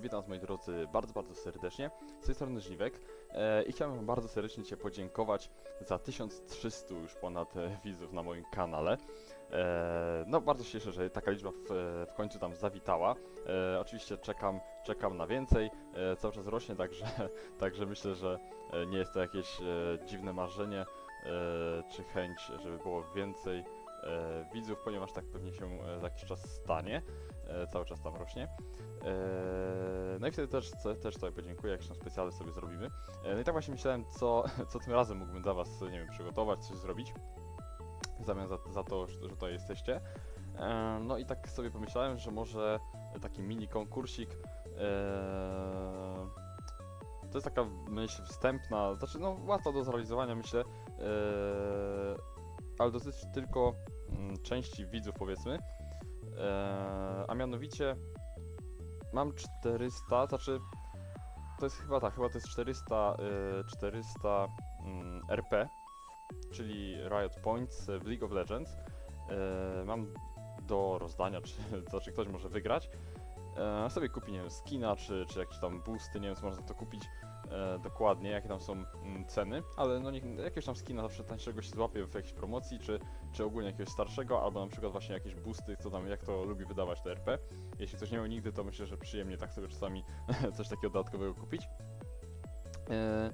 Witam was moi drodzy bardzo, bardzo serdecznie. Z tej strony Żniwek e, i chciałem bardzo serdecznie Cię podziękować za 1300 już ponad e, widzów na moim kanale. E, no bardzo się cieszę, że taka liczba w, w końcu tam zawitała. E, oczywiście czekam, czekam na więcej, e, cały czas rośnie, także, także myślę, że e, nie jest to jakieś e, dziwne marzenie e, czy chęć, żeby było więcej e, widzów, ponieważ tak pewnie się e, za jakiś czas stanie. E, cały czas tam rośnie. E, no i wtedy też, też sobie podziękuję, jakieś tam specjale sobie zrobimy. E, no i tak właśnie myślałem, co, co tym razem mógłbym dla Was, nie wiem, przygotować, coś zrobić. W zamian za, za to, że tutaj jesteście. E, no i tak sobie pomyślałem, że może taki mini konkursik. E, to jest taka myśl wstępna, znaczy no łatwa do zrealizowania myślę, e, ale dotyczy tylko mm, części widzów powiedzmy. E, a mianowicie mam 400, znaczy to jest chyba tak, chyba to jest 400, e, 400 mm, RP, czyli Riot Points w League of Legends. E, mam do rozdania, czy znaczy ktoś może wygrać. E, sobie kupi, nie wiem, skina, czy, czy jakieś tam boosty, nie wiem, co można to kupić e, dokładnie, jakie tam są mm, ceny, ale no niech, jakiegoś tam skina zawsze tańszego się złapie w jakiejś promocji, czy, czy ogólnie jakiegoś starszego, albo na przykład właśnie jakieś boosty, co tam, jak to lubi wydawać te RP. Jeśli ktoś nie miał nigdy, to myślę, że przyjemnie tak sobie czasami coś takiego dodatkowego kupić. E,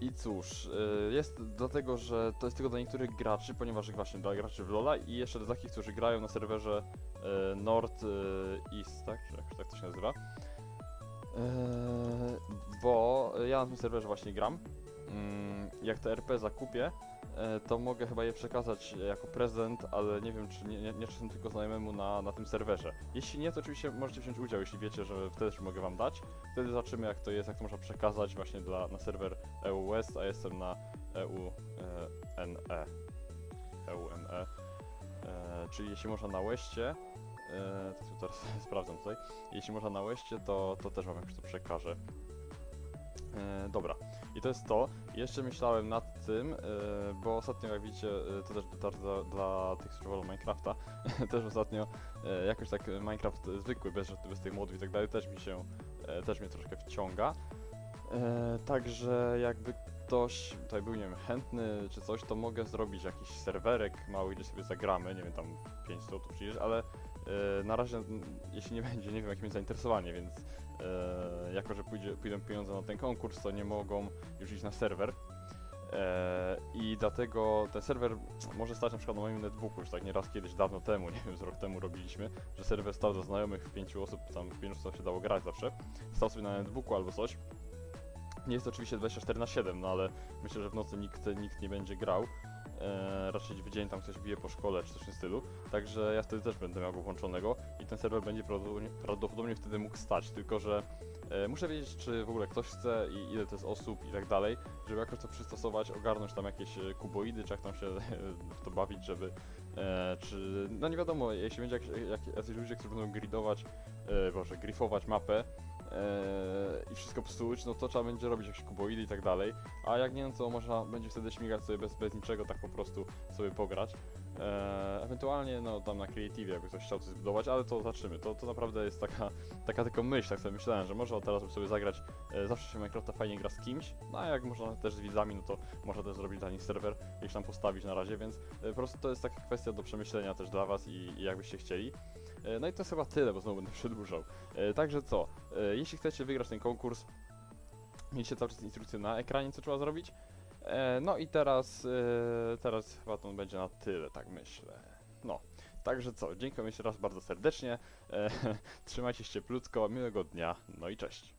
I cóż, e, jest dlatego, że to jest tylko dla niektórych graczy, ponieważ właśnie dla graczy w LoL'a i jeszcze dla takich, którzy grają na serwerze e, East, tak? Czy tak to się nazywa. E, bo ja na tym serwerze właśnie gram. Mm, Jak te RP zakupię, e, to mogę chyba je przekazać jako prezent, ale nie wiem, czy nie, nie, nie czy tylko znajomemu na, na tym serwerze. Jeśli nie, to oczywiście możecie wziąć udział, jeśli wiecie, że wtedy też mogę wam dać. Wtedy zobaczymy, jak to jest, jak to można przekazać właśnie dla, na serwer EU West, a jestem na EU e, NE. EUNE. E, czyli jeśli można na Westie, e, teraz sprawdzam tutaj, jeśli można na Westie, to, to też wam jakoś to przekażę. E, dobra, i to jest to. Jeszcze myślałem nad tym, e, bo ostatnio, jak widzicie, e, to też dotarł dla, dla tych, którzy wolą Minecrafta, też ostatnio e, jakoś tak Minecraft zwykły, bez, bez tych modów i tak dalej, też mi się, e, też mnie troszkę wciąga. E, także jakby ktoś tutaj był, nie wiem, chętny czy coś, to mogę zrobić jakiś serwerek mały, gdzie sobie zagramy, nie wiem, tam 5 tu przyjdziesz, ale e, na razie, m, jeśli nie będzie, nie wiem, jakie jest zainteresowanie, więc e, jako, że pójdzie, pójdą pieniądze na ten konkurs, to nie mogą już iść na serwer. E, I dlatego ten serwer może stać na przykład na moim netbooku, już tak nieraz kiedyś, dawno temu, nie wiem, z rok temu robiliśmy, że serwer stał za znajomych w pięciu osób, tam w pięciu osób się dało grać zawsze, stał sobie na netbooku albo coś. Nie jest oczywiście 24 na 7, no ale myślę, że w nocy nikt, nikt nie będzie grał. E, raczej w dzień tam ktoś bije po szkole czy coś w tym stylu. Także ja wtedy też będę miał go włączonego i ten serwer będzie prawdopodobnie, prawdopodobnie wtedy mógł stać. Tylko, że e, muszę wiedzieć, czy w ogóle ktoś chce i ile to jest osób i tak dalej, żeby jakoś to przystosować, ogarnąć tam jakieś e, kuboidy, czy jak tam się w to bawić, żeby. E, czy. No nie wiadomo, jeśli będzie jakieś, jak, jacyś ludzie, którzy będą gridować, e, boże, grifować mapę, Eee, i wszystko psuć, no to trzeba będzie robić jakieś kuboidy i tak dalej. A jak nie, no to można będzie wtedy śmigać sobie bez, bez niczego, tak po prostu sobie pograć. Eee, ewentualnie, no tam na Creative jakby ktoś chciał coś zbudować, ale to zobaczymy. To, to naprawdę jest taka, taka tylko myśl, tak sobie myślałem, że może teraz sobie zagrać, e, zawsze się Minecrafta fajnie gra z kimś, no a jak można też z widzami, no to można też zrobić dla nich serwer, gdzieś tam postawić na razie, więc e, po prostu to jest taka kwestia do przemyślenia też dla was i, i jakbyście chcieli. E, No i to jest chyba tyle, bo znowu będę przedłużał. Także co, jeśli chcecie wygrać ten konkurs, mieliście cały czas instrukcję na ekranie, co trzeba zrobić. E, No i teraz, e, teraz chyba to będzie na tyle, tak myślę. No, także co, dziękuję jeszcze raz bardzo serdecznie. E, Trzymajcie się cieplutko, miłego dnia, no i cześć.